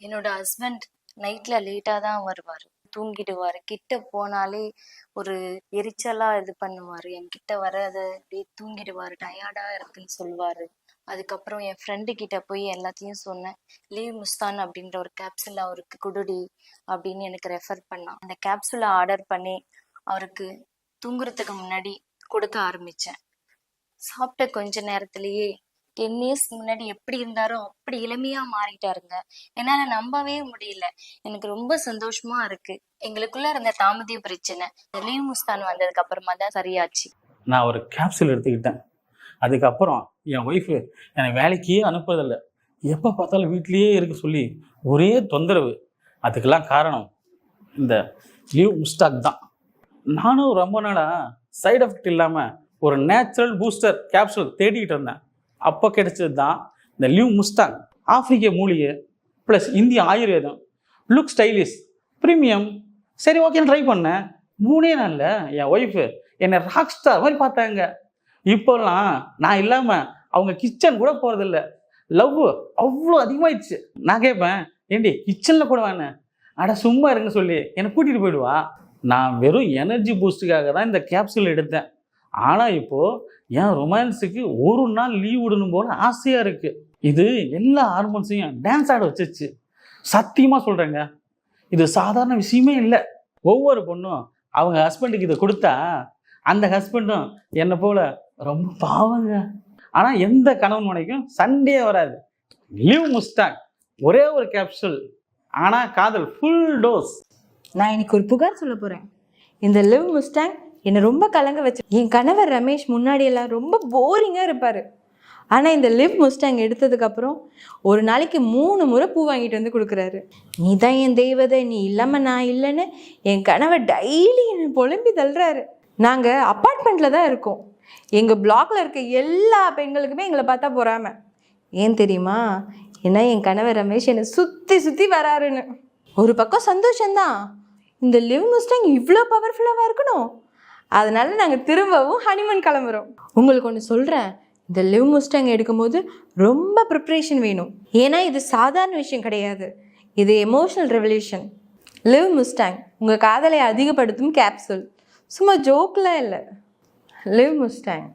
என்னோட ஹஸ்பண்ட் நைட்ல லேட்டா தான் வருவார். தூங்கிடுவார். கிட்ட போனாலே ஒரு எரிச்சலா இது பண்ணுவார். என்கிட்ட வராத அப்படியே தூங்கிடுவார் டயர்டா இருக்குன்னு சொல்லுவாரு அதுக்கப்புறம் என் ஃப்ரெண்டு கிட்ட போய் எல்லாத்தையும் சொன்னேன். லீவ் முஸ்தான் அப்படின்ற ஒரு கேப்சூல் அவருக்கு குடுடி அப்படின்னு எனக்கு ரெஃபர் பண்ணான். அந்த கேப்சூலை ஆர்டர் பண்ணி அவருக்கு தூங்குறதுக்கு முன்னாடி கொடுக்க ஆரம்பித்தேன் சாப்பிட்ட கொஞ்ச நேரத்திலேயே டென் இயர்ஸ் முன்னாடி எப்படி இருந்தாரோ அப்படி இளமையா மாறிட்டாருங்க. என்னால நம்பவே முடியல. எனக்கு ரொம்ப சந்தோஷமா இருக்கு. எங்களுக்குள்ள இருந்த தாமதிய பிரச்சனை. லீவ் முஸ்தான் வந்ததுக்கு அப்புறமா தான் சரியாச்சு. நான் ஒரு கேப்சூல் எடுத்துக்கிட்டேன். அதுக்கப்புறம் என் ஒய்ஃபு என்னை வேலைக்கே அனுப்புறதில்ல. எப்போ பார்த்தாலும் வீட்லேயே இருக்க சொல்லி ஒரே தொந்தரவு. அதுக்கெல்லாம் காரணம் இந்த லீவ் முஸ்டாக் தான். நானும் ரொம்ப நாளாக சைடு எஃபெக்ட் இல்லாமல் ஒரு நேச்சுரல் பூஸ்டர் கேப்சூல் தேடிக்கிட்டு இருந்தேன். அப்போ கிடைச்சது தான் இந்த லீவ் முஸ்டாங் ஆப்பிரிக்க மூலிகை ப்ளஸ் இந்திய ஆயுர்வேதம். லுக் ஸ்டைலிஷ் ப்ரீமியம் சரி ஓகேன்னு ட்ரை பண்ணேன். மூணே நாளில் என் ஒய்ஃபு என்னை ராக் ஸ்டார் மாதிரி பார்த்தாங்க. இப்போல்லாம் நான் இல்லாமல் அவங்க கிச்சன் கூட போகிறதில்ல லவ் அவ்வளோ அதிகமாயிடுச்சு. நான் கேட்பேன் ஏண்டி கிச்சனில் கூட வேணேன் அட சும்மா இருங்க சொல்லி. என்னை கூட்டிகிட்டு போயிடுவா. நான் வெறும் எனர்ஜி பூஸ்ட்டுக்காக தான் இந்த கேப்சூல் எடுத்தேன். ஆனால் இப்போது என் ரொமான்ஸுக்கு ஒரு நாள் லீவ் விடணும் போல ஆசையாக இருக்குது இது எல்லா ஹார்மோன்ஸையும் டான்ஸ் ஆட வச்சிருச்சு. சத்தியமாக சொல்கிறேங்க இது சாதாரண விஷயமே இல்லை. ஒவ்வொரு பொண்ணும் அவங்க ஹஸ்பண்டுக்கு இதை கொடுத்தா அந்த ஹஸ்பண்டும் என்னை போல ரொம்ப பாவங்க. ஆனால் எந்த கணவன் மனைக்கும் சண்டே வராது. லீவ் முஸ்டாக் ஒரே ஒரு கேப்சூல் ஆனால் காதல் ஃபுல் டோஸ் நான் இன்னைக்கு ஒரு புகார் சொல்ல போகிறேன் இந்த லிவ் முஸ்டாங் என்னை ரொம்ப கலங்க வச்சு என் கணவர் ரமேஷ் முன்னாடியெல்லாம் ரொம்ப போரிங்காக இருப்பார். ஆனால் இந்த லிவ் முஸ்டாங் எடுத்ததுக்கப்புறம் ஒரு நாளைக்கு மூணு முறை பூ வாங்கிட்டு வந்து கொடுக்குறாரு. நீ தான் என் தெய்வதை நீ இல்லாமல் நான் இல்லைன்னு என் கணவர் டெய்லி என்னை புலம்பி தள்ளுறாரு. நாங்கள் அப்பார்ட்மெண்ட்டில் தான் இருக்கோம். எங்கள் பிளாக்ல இருக்க எல்லா பெண்களுக்குமே எங்களை பார்த்தா பொறாம. ஏன் தெரியுமா? ஏன்னா என் கணவர் ரமேஷ் என்னை சுற்றி சுற்றி வராருன்னு. ஒரு பக்கம் சந்தோஷம்தான். இந்த லிவ் முஸ்டாங் இவ்வளோ பவர்ஃபுல்லாக இருக்கணும். அதனால நாங்கள் திரும்பவும் ஹனிமூன் கிளம்புறோம். உங்களுக்கு ஒன்று சொல்கிறேன் இந்த லிவ் முஸ்டாங் எடுக்கும்போது ரொம்ப ப்ரிப்ரேஷன் வேணும். ஏன்னா இது சாதாரண விஷயம் கிடையாது. இது எமோஷனல் ரெவல்யூஷன் லிவ் முஸ்டாங் உங்கள் காதலை அதிகப்படுத்தும் கேப்சூல் சும்மா ஜோக்கெலாம் இல்லை. Live Mustang